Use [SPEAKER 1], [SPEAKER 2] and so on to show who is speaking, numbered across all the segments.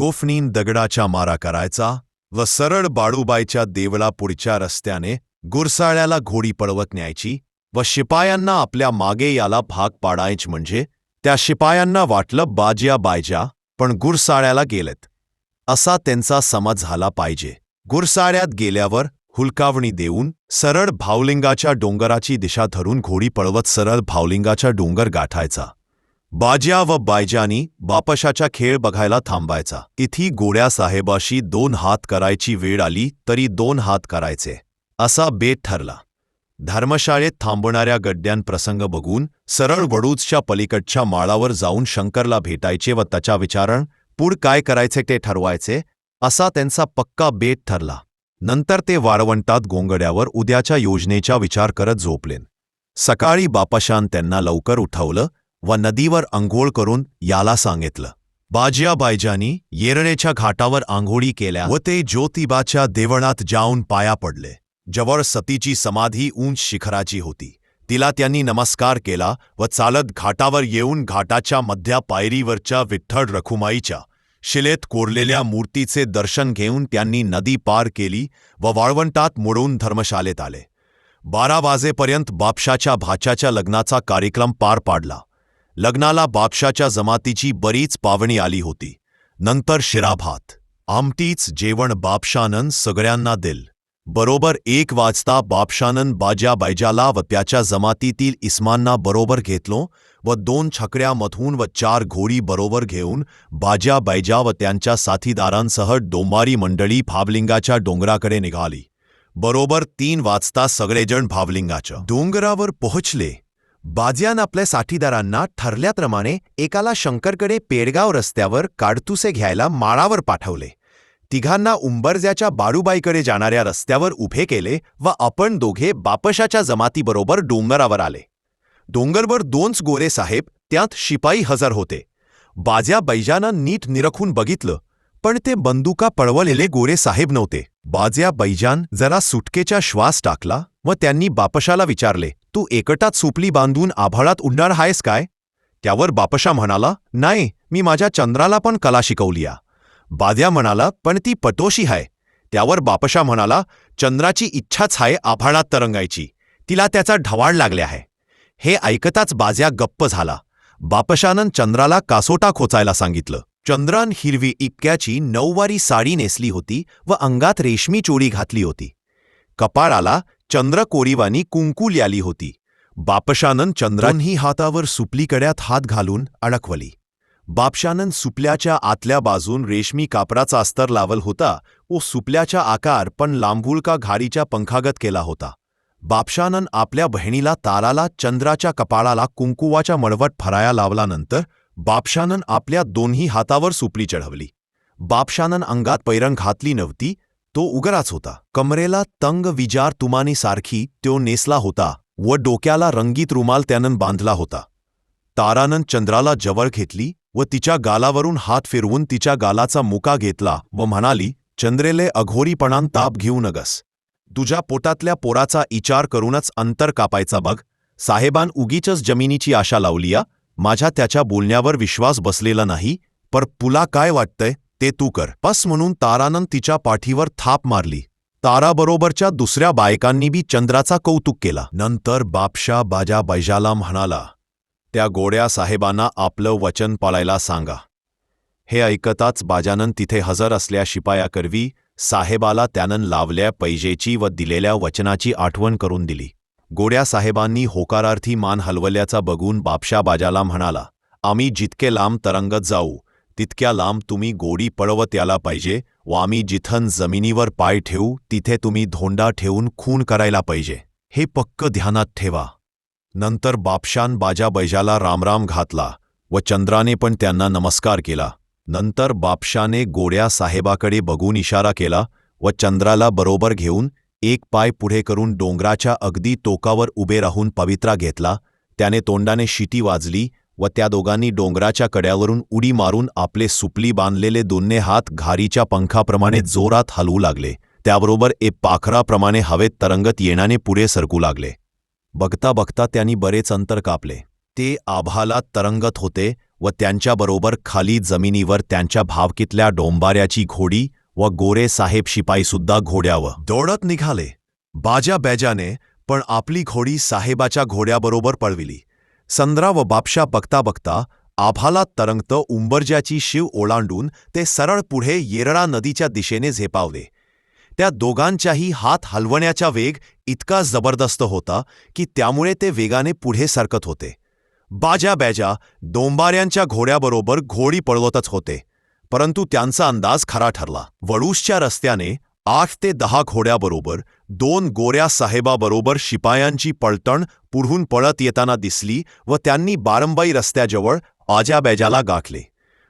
[SPEAKER 1] गोफणीन दगडाच्या मारा करायचा व सरळ बाळूबाईच्या देवळा पुढच्या रस्त्याने गुरसाळ्याला घोडी पळवत न्यायची व शिपायांना आपल्या मागे याला भाग पाडायच म्हणजे त्या शिपायांना वाटलं बाज्या बायज्या पण गुरसाळ्याला गेलेत. असा त्यांचा समज झाला पाहिजे. गुरसाळ्यात गेल्यावर हुलकावणी देऊन सरळ भावलिंगाच्या डोंगराची दिशा धरून घोडी पळवत सरळ भावलिंगाच्या डोंगर गाठायचा. बाज्या व बायजानी बापशाचा खेळ बघायला थांबायचा. इथी गोड्या साहेबाशी दोन हात करायची वेळ आली तरी दोन हात करायचे. असा बेत ठरला. धर्मशाळेत थांबणाऱ्या गड्ड्यान प्रसंग बघून सरळ वडूजच्या पलीकडच्या माळावर जाऊन शंकरला भेटायचे व त्याच्या विचारण पुढ काय करायचे ते ठरवायचे? असा त्यांचा पक्का बेत ठरला. नंतर ते वाळवंटात गोंगड्यावर उद्याच्या योजनेचा विचार करत झोपलेन. सकाळी बापाशान त्यांना लवकर उठवलं व नदीवर अंघोळ करून याला सांगितलं. बाजियाबायजानी येरणेच्या घाटावर आंघोळी केल्या व ते ज्योतिबाच्या देवळात जाऊन पाया पडले. जवळ सतीची समाधी उंच शिखराची होती. तिला त्यांनी नमस्कार केला व चालत घाटावर येऊन घाटाच्या मध्या पायरीवरच्या विठ्ठळ रखुमाईच्या शिलेत कोरलेल्या मूर्तीचे दर्शन घेऊन त्यांनी नदी पार केली व वाळवंटात मोडून धर्मशालेत आले. बारा वाजेपर्यंत बापशाच्या भाच्याच्या लग्नाचा कार्यक्रम पार पाडला. लग्नाला बापशाच्या जमातीची बरीच पावणी आली होती. नंतर शिराभात. आमटीच जेवण बापशानन सगळ्यांना दिल. बरोबर एक वाजता बापशानन बाजा बैजाला व त्याच्या जमातीतील इस्मांना बरोबर घेतलो व दोन छकड्यामधून व चार घोडी बरोबर घेऊन बाजा बैजा व त्यांच्या साथीदारांसह डोंबारी मंडळी भावलिंगाच्या डोंगराकडे निघाली. बरोबर तीन वाजता सगळेजण भावलिंगाच्या डोंगरावर पोहोचले. बाजियान आपल्या साथीदारांना ठरल्याप्रमाणे एकाला शंकरकडे पेडगाव रस्त्यावर काडतुसे घ्यायला माळावर पाठवले. तिघांना उंबरज्याच्या बाळूबाईकडे जाणाऱ्या रस्त्यावर उभे केले व आपण दोघे बापशाच्या जमातीबरोबर डोंगरावर आले. डोंगरवर दोनच गोरे साहेब त्यात शिपाई हजर होते. बाज्या बैजानं नीट निरखून बघितलं पण ते बंदुका पळवलेले गोरे साहेब नव्हते. बाज्या बैजान जरा सुटकेचा श्वास टाकला व त्यांनी बापशाला विचारले तू एकटाच सुपली बांधून आभाळात उडणार आहेस काय? त्यावर बापशा म्हणाला नाही मी माझ्या चंद्राला पण कला शिकवलीया. बाद्या म्हणाला पण ती पटोशी आहे त्यावर बापशा म्हणाला चंद्राची इच्छाच आहे आभाळात तरंगायची. तिला त्याचा ढवाळ लागले आहे हे ऐकताच बाज्या गप्प झाला. बापशानन चंद्राला कासोटा खोचायला सांगितलं. चंद्रान हिरवी इपक्याची नऊवारी साडी नेसली होती व अंगात रेशमी चोळी घातली होती. कपाळाला चंद्रकोरीवानी कुंकू ल्याली होती. बापशानन चंद्रांही हातावर सुपलीकड्यात हात घालून अडकवली. बापशानन सुपल्याच्या आतल्या बाजून रेशमी कापडाचा अस्तर लावल होता व सुपल्याचा आकार पण लांबुळका घाडीच्या पंखागत केला होता. बापशानन आपल्या बहिणीला ताराला चंद्राच्या कपाळाला कुंकुवाच्या मळवट फराया लावल्यानंतर बापशानन आपल्या दोन्ही हातावर सुपली चढवली. बापशानन अंगात पैरंग घातली नव्हती तो उगराच होता. कमरेला तंग विजार तुमानी सारखी तो नेसला होता व डोक्याला रंगीत रुमाल त्यानं बांधला होता. तारानं चंद्राला जवळ घेतली व तिच्या गालावरून हात फिरवून तिच्या गालाचा मुका घेतला व म्हणाली चंद्रेले अघोरीपणान ताप घेऊ नगस. तुझ्या पोटातल्या पोराचा इचार करूनच अंतर कापायचा बघ. साहेबान उगीचच जमिनीची आशा लावलीया. माझ्या त्याच्या बोलण्यावर विश्वास बसलेला नाही. पर पुला काय वाटतंय? ते तू कर. बस म्हणून तारानं तिच्या पाठीवर थाप मारली. ताराबरोबरच्या दुसऱ्या बायकांनी बी चंद्राचा कौतुक केला. नंतर बापशा बाजा बैजाला म्हणाला त्या गोड्या साहेबांना आपलं वचन पाळायला सांगा. हे ऐकताच बाजानन तिथे हजर असल्या शिपायाकरवी साहेबाला त्यानं लावल्या पैजेची व दिलेल्या वचनाची आठवण करून दिली. गोड्या साहेबांनी होकारार्थी मान हलवल्याचा बघून बापशा बाजाला म्हणाला आम्ही जितके लांब तरंगत जाऊ तितक्या लांब तुम्ही गोडी पळवत याला पाहिजे व आम्ही जिथन जमिनीवर पाय ठेवू तिथे तुम्ही धोंडा ठेवून खून करायला पाहिजे. हे पक्क ध्यानात ठेवा. नंतर बापशान बाजा बैजाला रामराम घातला व चंद्राने पण त्यांना नमस्कार केला. नंतर बापशाने गोड्या साहेबाकडे बघून इशारा केला व चंद्राला बरोबर घेऊन एक पाय पुढे करून डोंगराच्या अगदी टोकावर उभे राहून पवित्रा घेतला. त्याने तोंडाने शिटी वाजली व त्या दोघांनी डोंगराच्या कड्यावरून उडी मारून आपले सुपली बांधलेले दोन्हे हात घारीच्या पंखाप्रमाणे जोरात हलवू लागले. त्याबरोबर ए पाखराप्रमाणे हवेत तरंगत येण्याने पुढे सरकू लागले. बघता बघता त्यांनी बरेच अंतर कापले. ते आभालात तरंगत होते व त्यांच्याबरोबर खाली जमिनीवर त्यांच्या भावकीतल्या डोंबाऱ्याची घोडी व गोरे साहेब शिपाईसुद्धा घोड्यावर दौडत निघाले. बाजा बॅजाने पण आपली घोडी साहेबाच्या घोड्याबरोबर पळविली. संद्रा व बापशा बघता बघता आभाला तरंगत उंबरज्याची शिव ओलांडून ते सरळ पुढे येरळा नदीच्या दिशेने झेपावले. त्या दोघांच्याही हात हलवण्याचा वेग इतका जबरदस्त होता की त्यामुळे ते वेगाने पुढे सरकत होते. बाजा बॅजा डोंबाऱ्यांच्या घोड्याबरोबर घोडी पळवतच होते. परंतु त्यांचा अंदाज खरा ठरला. वडूसच्या रस्त्याने आठ ते दहा घोड्याबरोबर दोन गोऱ्या साहेबाबरोबर शिपायांची पळतण पुढून पळत येताना दिसली व त्यांनी बारंबाई रस्त्याजवळ आजाबैजाला गाठले.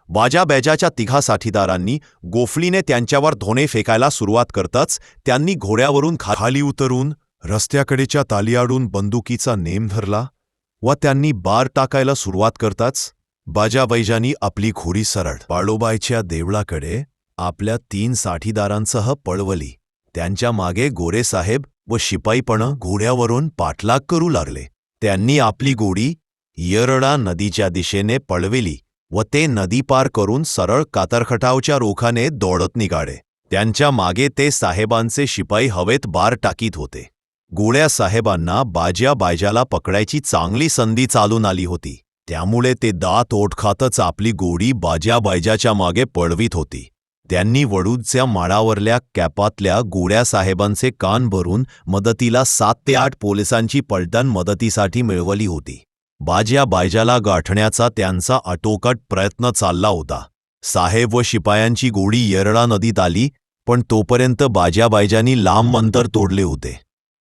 [SPEAKER 1] बाजाबैजाच्या तिघा साथीदारांनी गोफलीने त्यांच्यावर धोणे फेकायला सुरुवात करताच त्यांनी घोड्यावरून खाली उतरून रस्त्याकडेच्या तालियाडून बंदुकीचा नेम धरला व त्यांनी बार टाकायला सुरुवात करताच बाजाबैजानी आपली घोडी सरळ बाळोबाईच्या देवळाकडे आपल्या तीन साठीदारांसह पळवली. त्यांच्या मागे गोरेसाहेब व शिपाईपणं घोड्यावरून पाठलाग करू लागले. त्यांनी आपली गोडी येरळा नदीच्या दिशेने पळविली व ते नदी पार करून सरळ कातरखटावच्या रोखाने दौडत निघाले त्यांच्या मागे ते साहेबांचे शिपाई हवेत बार टाकीत होते. गोळ्या साहेबांना बाज्या बायजाला पकडायची चांगली संधी चालून आली होती. त्यामुळे ते दात ओठखातच आपली गोडी बाज्या बायजाच्या मागे पळवीत होती. त्यांनी वडूदच्या माळावरल्या कॅपातल्या गोड्या साहेबांचे कान भरून मदतीला सात ते आठ पोलिसांची पलटण मदतीसाठी मिळवली होती. बाज्या बायजाला गाठण्याचा त्यांचा अटोकट प्रयत्न चालला होता. साहेब व शिपायांची गोडी येरळा नदीत आली पण तोपर्यंत बाज्या बायजांनी लांब अंतर तोडले होते.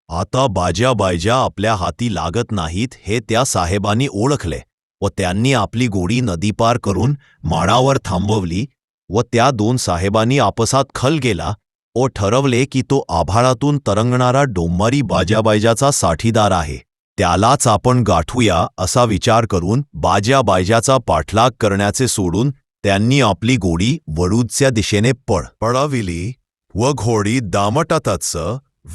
[SPEAKER 1] आता बाज्या बायजा आपल्या हाती लागत नाहीत हे त्या साहेबांनी ओळखले व त्यांनी आपली गोडी नदीपार करून माळावर थांबवली व त्या दोन साहेबांनी आपसात खल गेला व ठरवले की तो आभाळातून तरंगणारा डोंबारी बाजाबायजाचा साठीदार आहे. त्यालाच आपण गाठूया असा विचार करून बाजाबायजाचा पाठलाग करण्याचे सोडून त्यांनी आपली गोडी वडूजच्या दिशेने पळ पळाविली व घोडी दामटातच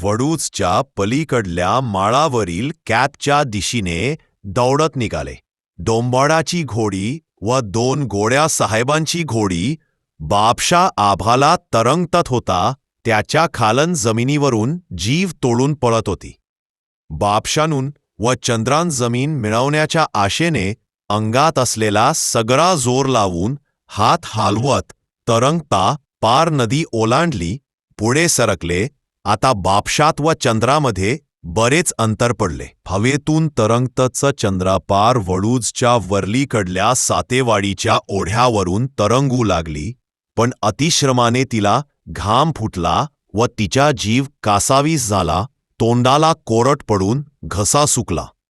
[SPEAKER 1] वडूजच्या पलीकडल्या माळावरील कॅपच्या दिशेने दौडत निघाले. डोंबाडाची घोडी व दोन गोड्या साहेबांची घोडी बापशा आभाला तरंगतत होता त्याच्या खालन जमिनीवरून जीव तोडून पळत होती. बापशानून व चंद्रान जमीन मिळवण्याच्या आशेने अंगात असलेला सगळा जोर लावून हात हालवत तरंगता पार नदी ओलांडली पुढे सरकले आता बापशात व चंद्रामध्ये बरेच अंतर पडले. हवेतून तरंगतच चंद्रापार वडूजच्या वरलीकडल्या सातेवाडीच्या ओढ्यावरून तरंगू लागली पण अतिश्रमाने तिला घाम फुटला व तिचा जीव कासावीस झाला तोंडाला कोरट पडून घसा सुकला.